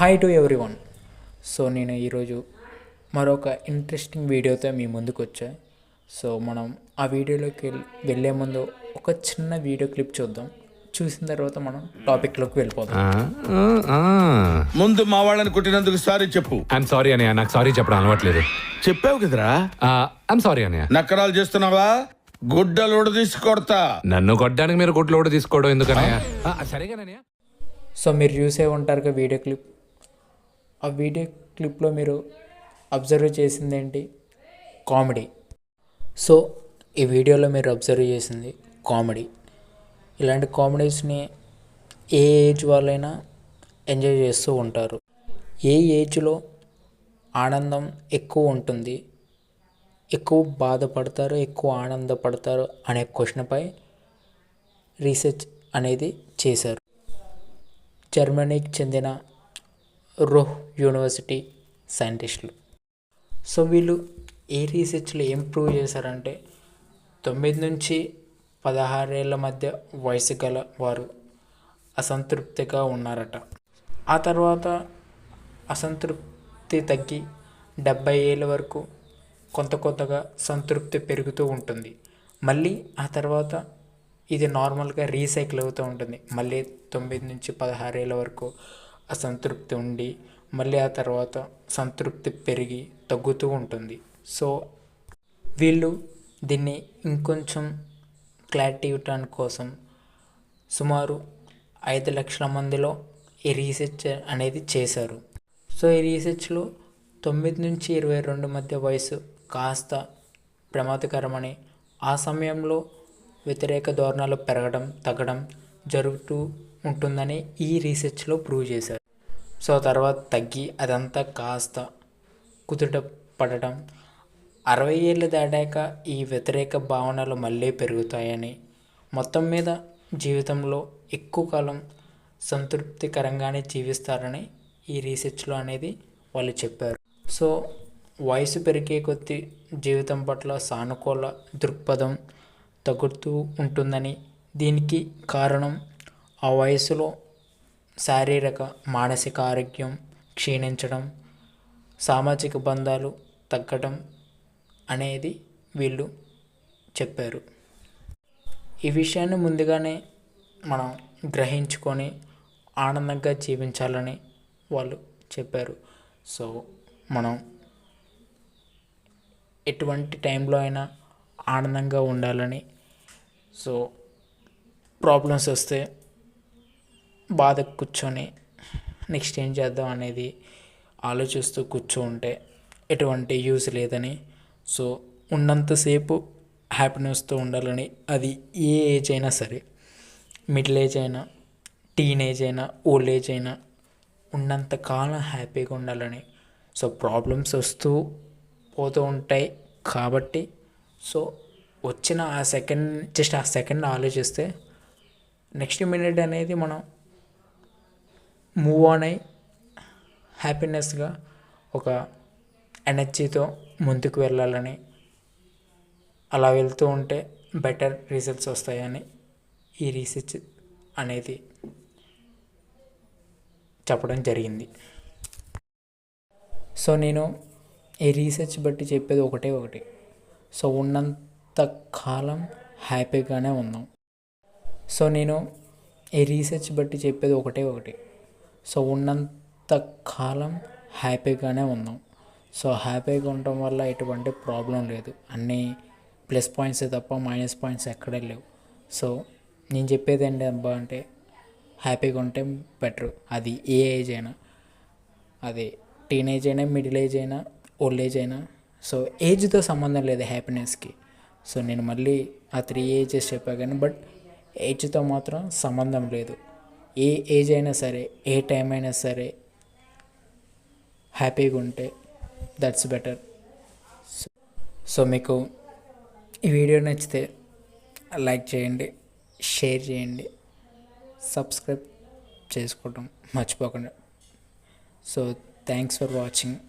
Hi to everyone so నేను ఈరోజు మరొక ఇంట్రెస్టింగ్ వీడియోతో మీ ముందుకు వచ్చా. సో మనం ఆ వీడియోలోకి వెళ్- వెళ్ళే ముందు ఒక చిన్న వీడియో క్లిప్ చూద్దాం. చూసిన తర్వాత మనం టాపిక్లోకి వెళ్ళిపోదాం. ముందు మా వాళ్ళని కొట్టినందుకు సారీ చెప్పు. ఐఎమ్ సారీ అన్నయ్య నాకు సారీ చెప్పడం అలవాట్లేదు. చెప్పావు కదరా? ఐఎమ్ సారీ అన్నయ్య నక్కరాలు చేస్తున్నావా? గుడ్డలోడు తీసి కొడతా నన్ను కొట్టడానికి మీరు గుడ్లు కూడా తీసుకోవడం ఎందుకన్నయ్య ఆ, సరేగానన్నయ్య సో మీరు చూసే ఉంటారుగా వీడియో క్లిప్ ఆ వీడియో క్లిప్లో మీరు అబ్జర్వ్ చేసింది ఏంటి కామెడీ. సో ఈ వీడియోలో మీరు అబ్జర్వ్ చేసింది కామెడీ. ఇలాంటి కామెడీస్ని ఏ ఏజ్ వాళ్ళైనా ఎంజాయ్ చేస్తూ ఉంటారు. ఏ ఏజ్లో ఆనందం ఎక్కువ ఉంటుంది ఎక్కువ బాధపడతారు ఎక్కువ ఆనందపడతారు అనే క్వశ్చన్పై రీసెర్చ్ అనేది చేశారు. జర్మనీకి చెందిన రోహ్ యూనివర్సిటీ సైంటిస్టులు. సో వీళ్ళు ఏ రీసెర్చ్లో ఏం ప్రూవ్ చేశారంటే తొమ్మిది నుంచి పదహారేళ్ళ మధ్య వయసు గల వారు అసంతృప్తిగా ఉన్నారట. ఆ తర్వాత అసంతృప్తి తగ్గి డెబ్బై ఏళ్ళ వరకు కొంత కొంతగా సంతృప్తి పెరుగుతూ ఉంటుంది. మళ్ళీ ఆ తర్వాత ఇది నార్మల్గా రీసైకిల్ అవుతూ ఉంటుంది. మళ్ళీ తొమ్మిది నుంచి పదహారేళ్ళ వరకు అసంతృప్తి ఉండి మళ్ళీ ఆ తర్వాత సంతృప్తి పెరిగి తగ్గుతూ ఉంటుంది. సో వీళ్ళు దీన్ని ఇంకొంచెం క్లారిటీ ఇవ్వటానికి కోసం సుమారు ఐదు లక్షల మందిలో ఈ రీసెర్చ్ అనేది చేశారు. సో ఈ రీసెర్చ్లో తొమ్మిది నుంచి ఇరవై రెండు మధ్య వయసు కాస్త ప్రమాదకరమని ఆ సమయంలో వ్యతిరేక ధోరణాలు పెరగడం తగ్గడం జరుగుతూ ఉంటుందని ఈ రీసెర్చ్లో ప్రూవ్ చేశారు. సో తర్వాత తగ్గి అదంతా కాస్త కుదుట పడటం. అరవై ఏళ్ళు దాటాక ఈ వ్యతిరేక భావనలు మళ్ళీ పెరుగుతాయని మొత్తం మీద జీవితంలో ఎక్కువ కాలం సంతృప్తికరంగానే జీవిస్తారని ఈ రీసెర్చ్లో అనేది వాళ్ళు చెప్పారు. సో వయసు పెరిగే కొద్దీ జీవితం పట్ల సానుకూల దృక్పథం తగ్గుతూ ఉంటుందని దీనికి కారణం ఆ వయసులో శారీరక మానసిక ఆరోగ్యం క్షీణించడం సామాజిక బంధాలు తగ్గడం అనేది వీళ్ళు చెప్పారు. ఈ విషయాన్ని ముందుగానే మనం గ్రహించుకొని ఆనందంగా జీవించాలని వాళ్ళు చెప్పారు. సో మనం ఎటువంటి టైంలో అయినా ఆనందంగా ఉండాలని సో ప్రాబ్లమ్స్ వస్తే బాధ కూర్చొని నెక్స్ట్ ఏం చేద్దాం అనేది ఆలోచిస్తూ కూర్చోంటే ఎటువంటి యూస్ లేదని. సో ఉన్నంతసేపు హ్యాపీనెస్తో ఉండాలని అది ఏ ఏజ్ అయినా సరే మిడిల్ ఏజ్ అయినా టీనేజ్ అయినా ఓల్డ్ ఏజ్ అయినా ఉన్నంత కాలం హ్యాపీగా ఉండాలని. సో ప్రాబ్లమ్స్ వస్తూ పోతూ ఉంటాయి కాబట్టి సో వచ్చిన ఆ సెకండ్ జస్ట్ ఆ సెకండ్ ఆలోచిస్తే నెక్స్ట్ మినిట్ అనేది మనం మూవ్ ఆన్ అయ్యి హ్యాపీనెస్గా ఒక ఎనర్జీతో ముందుకు వెళ్ళాలని అలా వెళ్తూ ఉంటే బెటర్ రిజల్ట్స్ వస్తాయని ఈ రీసెర్చ్ అనేది చెప్పడం జరిగింది. సో నేను ఈ రీసెర్చ్ బట్టి చెప్పేది ఒకటే ఒకటి. సో ఉన్నంత కాలం హ్యాపీగానే ఉన్నాం సో నేను ఈ రీసెర్చ్ బట్టి చెప్పేది ఒకటే ఒకటి. సో ఉన్నంత కాలం హ్యాపీగానే ఉన్నాం. సో హ్యాపీగా ఉండటం వల్ల ఎటువంటి ప్రాబ్లం లేదు. అన్నీ ప్లస్ పాయింట్స్ తప్ప మైనస్ పాయింట్స్ ఎక్కడే లేవు. సో నేను చెప్పేది ఏంటి అబ్బా అంటే హ్యాపీగా ఉంటే బెటర్. అది ఏ ఏజ్ అయినా. అది టీనేజ్ అయినా మిడిల్ ఏజ్ అయినా ఓల్డ్ ఏజ్ అయినా. సో ఏజ్తో సంబంధం లేదు హ్యాపీనెస్కి. సో నేను మళ్ళీ ఆ త్రీ ఏజెస్ చెప్పా కానీ బట్ ఏజ్తో మాత్రం సంబంధం లేదు. ఏ ఏజ్ అయినా సరే ఏ టైం అయినా సరే హ్యాపీగా ఉంటే దట్స్ బెటర్ సో మీకు ఈ వీడియో నచ్చితే లైక్ చేయండి షేర్ చేయండి సబ్స్క్రైబ్ చేసుకోవడం మర్చిపోకుండా. So thanks for watching